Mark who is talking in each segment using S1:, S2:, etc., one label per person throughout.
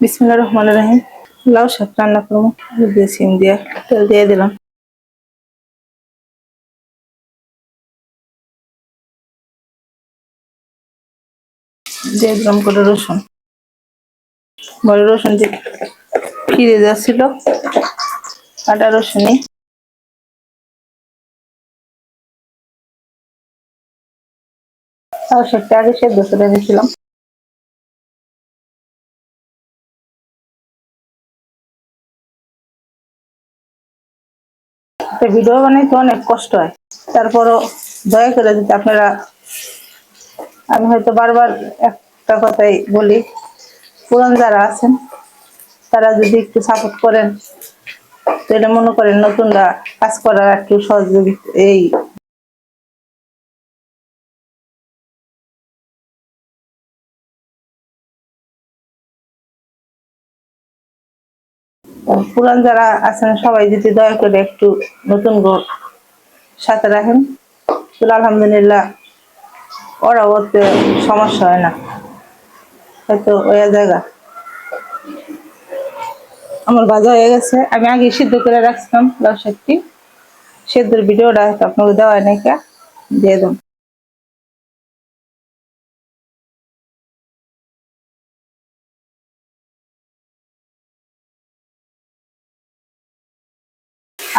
S1: বিসমুল্লাহ রহমান রাহিম। লাউ শাক রান্না করব। দিয়ে সিম দিয়ে তেল দিয়ে দিলাম। দিয়ে দিলাম করে রসুন। বড় রসুন যে ফিরে যাচ্ছিল আটা রসুনই। লাউ শাকটা আগে সেদ্ধ করে দিয়েছিলাম একটা ভিডিও বানাইতে অনেক কষ্ট হয়। তারপরও দয়া করে যদি আপনারা, আমি হয়তো বারবার একটা কথাই বলি, পুরান যারা আছেন, তারা যদি একটু সাপোর্ট করেন এটা মনে করেন নতুনরা কাজ করার একটু সহযোগিতা এই পুরান যারা আছেন, সবাই যদি দয়া করে একটু নতুন গো সাথে রাখেন, তাহলে আলহামদুলিল্লাহ ওরা ওতে সমস্যা হয় না। হয়তো ওই জায়গা। আমার ভাজা হয়ে গেছে। আমি আগে সিদ্ধ করে রাখছিলাম, লাউ শাকটি। সেদ্ধর ভিডিওটা আপনাকে দেওয়া নাকি দিয়ে দেন।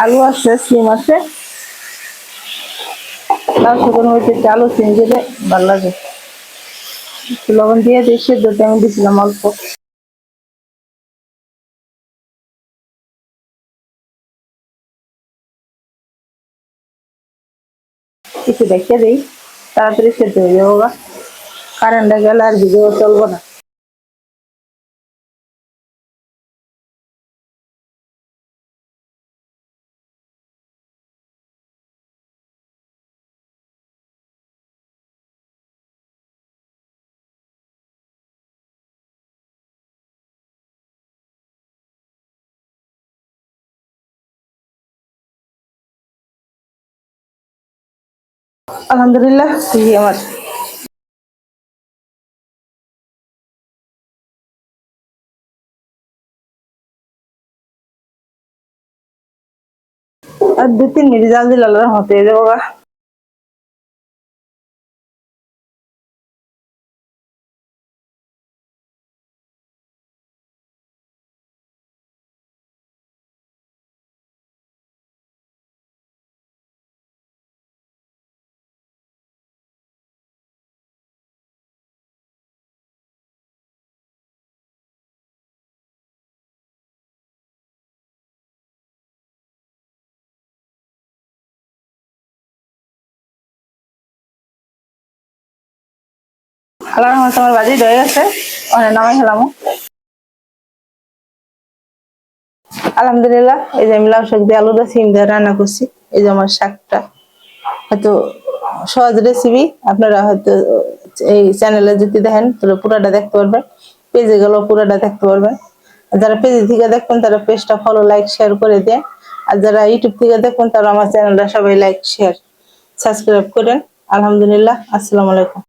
S1: আলু আছে সিম আছে। শাকের মধ্যে একটু আলু সিম দিলে ভালো লাগে। লবণ দিয়ে দিয়ে সেদ্ধতে আমি দিয়েছিলাম অল্প। কিছু দেখে দিই, তাড়াতাড়ি সেদ্ধ হয়ে যাব কারেন্টটা গেলে আর ভিডিও চলবো না। আলহামদুলিল্লাহ এই আমার। আর দু তিন মিনিট জাল দিল আল্লাহ হতে হয়ে আল্লাহর রহমতে আমার বাজি হয়ে গেছে। অনেক নামাই খেলাম আলহামদুলিল্লাহ, এই যে আমি লাউ শাক দিয়ে আলুটা সিম দিয়ে রান্না করছি। এই যে আমার শাকটা। হয়তো সহজ রেসিপি আপনারা হয়তো এই চ্যানেলে যদি দেখেন, তাহলে পুরাটা দেখতে পারবেন। পেজে গেলেও পুরাটা দেখতে পারবেন। যারা পেজে থেকে দেখবেন, তারা পেজটা ফলো লাইক শেয়ার করে দেন। আর যারা ইউটিউব থেকে দেখবেন, তারা আমার চ্যানেলটা সবাই লাইক শেয়ার সাবস্ক্রাইব করেন। আলহামদুলিল্লাহ, আসসালামু আলাইকুম।